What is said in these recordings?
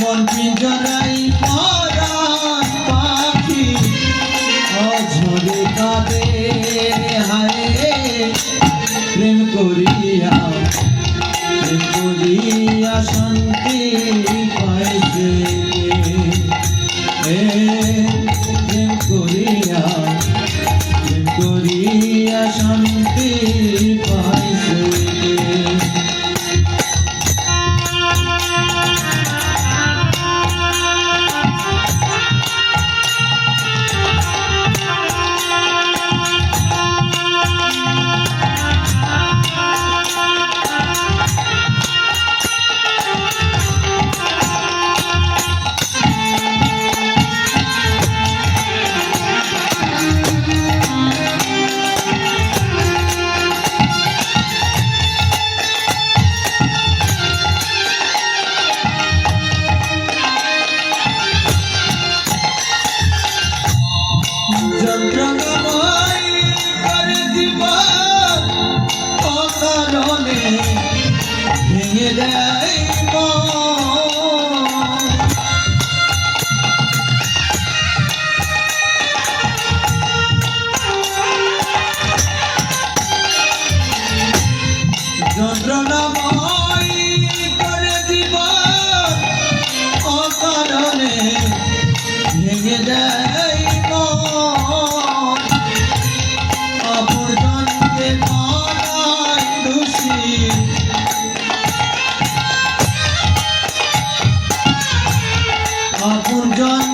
মন পিঞ্জনাই মরা পাখি, অঝরে কাঁদে হায় প্রেম করিয়া প্রেম করিয়া শান্তি পাইছে। প্রেম করিয়া প্রেম করিয়া শান্তি পাই যন্ত্রণা John.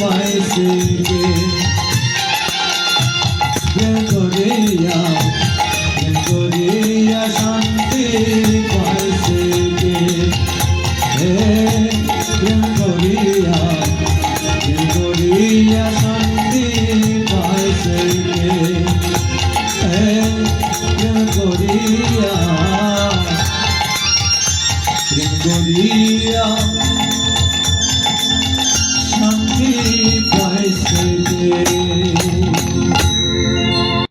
পাইছে করিয়া করিয়া শান্তি পাইছে প্রেম করিয়া করিয়া শান্তি পাইছে প্রেম করিয়া প্রেম করিয়া